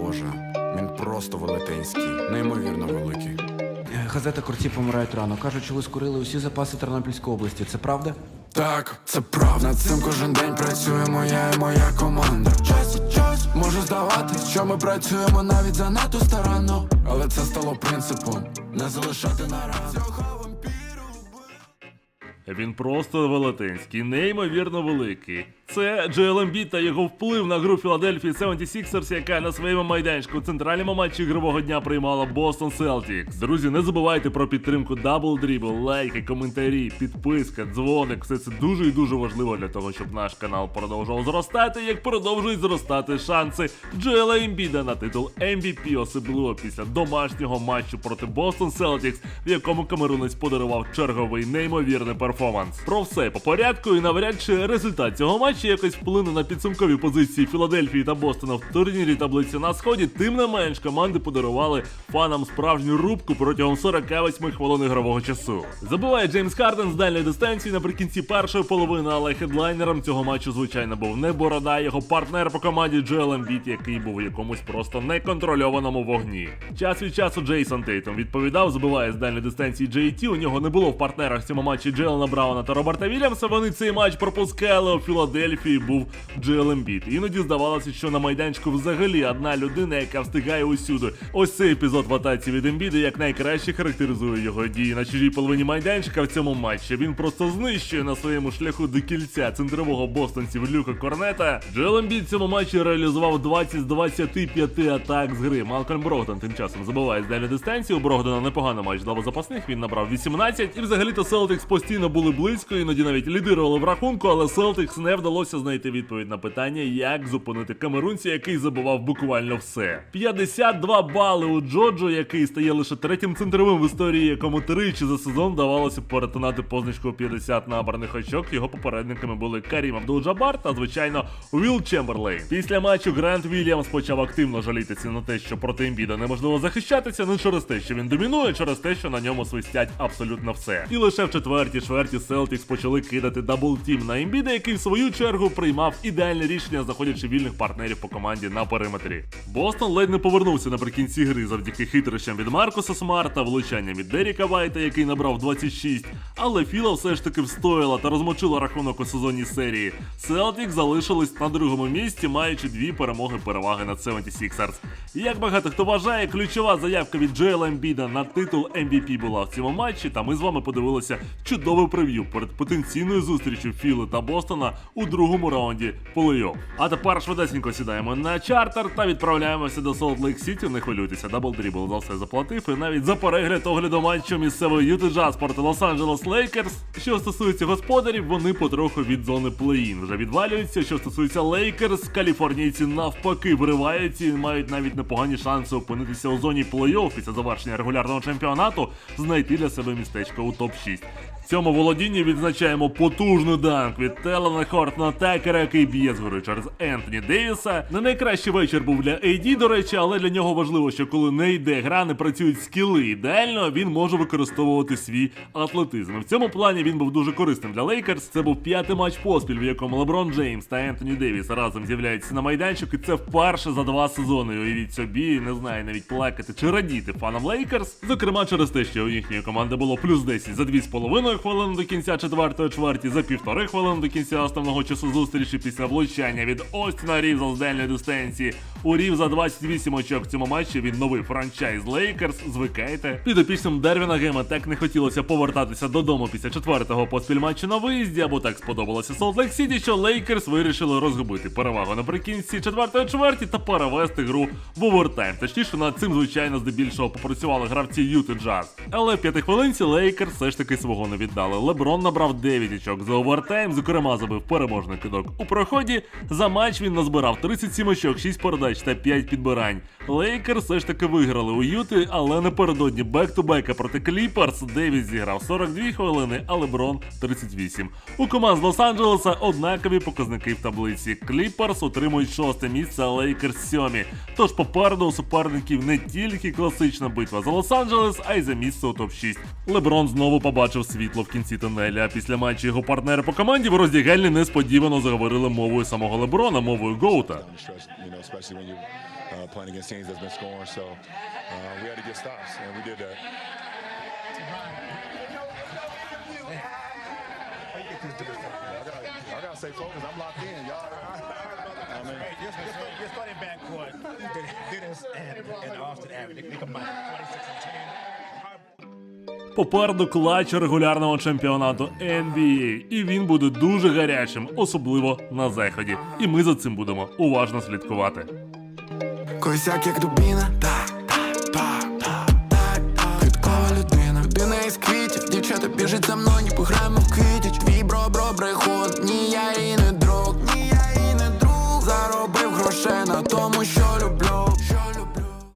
Боже, він просто велетенський, неймовірно великий. Е, Газета Корці помирають рано. Кажуть, що ви скурили усі запаси Тернопільської області. Це правда? Так, це правда. Над цим кожен день працюємо я і моя команда. Час від час може здаватись, що ми працюємо навіть занадто старанно. Але це стало принципом не залишати нараз. Він просто велетенський, неймовірно великий. Це Джоел Ембіт та його вплив на гру Філадельфії 76ers, яка на своєму майданчику у центральному матчі ігрового дня приймала Бостон Celtics. Друзі, не забувайте про підтримку Double Dribble, лайки, коментарі, підписка, дзвоник. Все це дуже і дуже важливо для того, щоб наш канал продовжував зростати, як продовжують зростати шанси Джоела Ембіда на титул MVP, особливо після домашнього матчу проти Бостон Celtics, в якому камерунець подарував черговий неймовірний перформанс. Про все по порядку і навряд чи результат цього матчу якось вплине на підсумкові позиції Філадельфії та Бостона в турнірі таблиці на сході. Тим не менш, команди подарували фанам справжню рубку протягом 48 хвилин ігрового часу. Забиває Джеймс Харден з дальньої дистанції наприкінці першої половини, але хедлайнером цього матчу, звичайно, був не борода, його партнер по команді Джоел Ембіт, який був у якомусь просто неконтрольованому вогні. Час від часу Джейсон Тейтом відповідав, забиває з дальньої дистанції JT. У нього не було в партнерах цьому матчі Джелена Брауна та Роберта Вільямса. Вони цей матч пропускали у Філадельфії. Був Джоел Ембіт. Іноді здавалося, що на майданчику взагалі одна людина, яка встигає усюди. Ось цей епізод в атаці від Ембіда як найкраще характеризує його дії на чужій половині майданчика в цьому матчі. Він просто знищує на своєму шляху до кільця центрового бостонців Люка Корнета. Джоел Ембіт в цьому матчі реалізував 20 з 25 атак з гри. Малкольм Брогдон тим часом забиває з дальньої дистанції. У Брогдона непогано матч для запасних. Він набрав 18. І взагалі-то Селтикс постійно були близько, іноді навіть лідирували в рахунку, але Селтикс не вдалося знайти відповідь на питання, як зупинити камерунця, який забував буквально все. 52 бали у Джоджо, який стає лише третім центровим в історії, якому тричі за сезон вдавалося перетинати позначку 50 набраних очок. Його попередниками були Карім Абдул-Джабар та, звичайно, Уілл Чемберлейн. Після матчу Грант Вільямс почав активно жалітися на те, що проти Ембіда неможливо захищатися не через те, що він домінує, через те, що на ньому свистять абсолютно все. І лише в четвертій чверті Селтікс почали кидати даблтім на Ембіда, який в свою чергу приймав ідеальне рішення, знаходячи вільних партнерів по команді на периметрі. Бостон ледь не повернувся наприкінці гри завдяки хитрощам від Маркуса Смарта, влучанням від Деріка Вайта, який набрав 26. Але Філа все ж таки встояла та розмочила рахунок у сезонній серії. Селтік залишились на другому місці, маючи дві перемоги переваги над 76ers. Як багато хто вважає, ключова заявка від Джоела Ембіда на титул MVP була в цьому матчі, та ми з вами подивилися чудове прев'ю перед потенційною зустрічю Філи та Бостона у другому раунді плей-офф. А тепер швидесенько сідаємо на чартер та відправляємося до Солт Лейк Сіті. Не хвилюйтеся, Дабл Дрібл за все заплатив. І навіть за перегляд огляду матчу місцевої Юти Джаз Лос-Анджелес Лейкерс. Що стосується господарів, вони потроху від зони плей-ін вже відвалюються. Що стосується Лейкерс, каліфорнійці навпаки вириваються і мають навіть непогані шанси опинитися у зоні плей-офф після завершення регулярного чемпіонату, знайти для себе містечко у топ-6. Цьому володінні відзначаємо потужний данк від Телена Хортна Такера, який б'є згори через Ентоні Девіса. Не найкращий вечір був для AD, до речі, але для нього важливо, що коли не йде гра, не працюють скіли ідеально, він може використовувати свій атлетизм. В цьому плані він був дуже корисним для Лейкерс. Це був п'ятий матч поспіль, в якому Леброн Джеймс та Ентоні Девіс разом з'являються на майданчику. І це вперше за два сезони. Уявіть собі, не знаю навіть плакати чи радіти фанам Лейкерс. Зокрема, через те, що у їхньої команди було плюс 10 за 2,5 хвилини до кінця четвертої чверті, за півтори хвилини до кінця основного часу зустрічі після влучання від Остіна Рівза з дальньої дистанції. У Рівза 28 очок в цьому матчі. Він новий франчайз Лейкерс. Звикайте. Підопічним Дервіна Гема так не хотілося повертатися додому після четвертого поспіль матчу на виїзді, або так сподобалося Солт Сіті, що Лейкерс вирішили розгубити перевагу наприкінці четвертої чверті та перевести гру в овертайм. Точніше, над цим, звичайно, здебільшого попрацювали гравці Юти Джаз. Але в п'ятій хвилинці Лейкерс все ж таки свого не віддали. Леброн набрав 9 очок за овертайм, зокрема забив переможний кидок у проході. За матч він назбирав 37 очок, 6 передач та 5 підбирань. Лейкерс все ж таки виграли у Юти, але напередодні бек-ту-бека проти Кліперс Девіс зіграв 42 хвилини, а Леброн 38. У команд з Лос-Анджелеса однакові показники в таблиці. Кліперс отримують шосте місце, а Лейкерс сьомі. Тож попереду у суперників не тільки класична битва за Лос-Анджелес, а й за місце у топ-6. Леброн знову побачив світ світло в кінці тунеля. Після матчу його партнери по команді в роздягальні несподівано заговорили мовою самого Леброна, мовою Гоута. uh, uh, Austin. They, they combined 26 and 10. Попереду клач регулярного чемпіонату NBA, і він буде дуже гарячим, особливо на заході. І ми за цим будемо уважно слідкувати. Косяк як дубіна, так, так, так, так, так. Квіткова людина, людина із квітів, дівчата біжить за мною, ніби граємо в квітіч. Твій бро, брехун, ні, я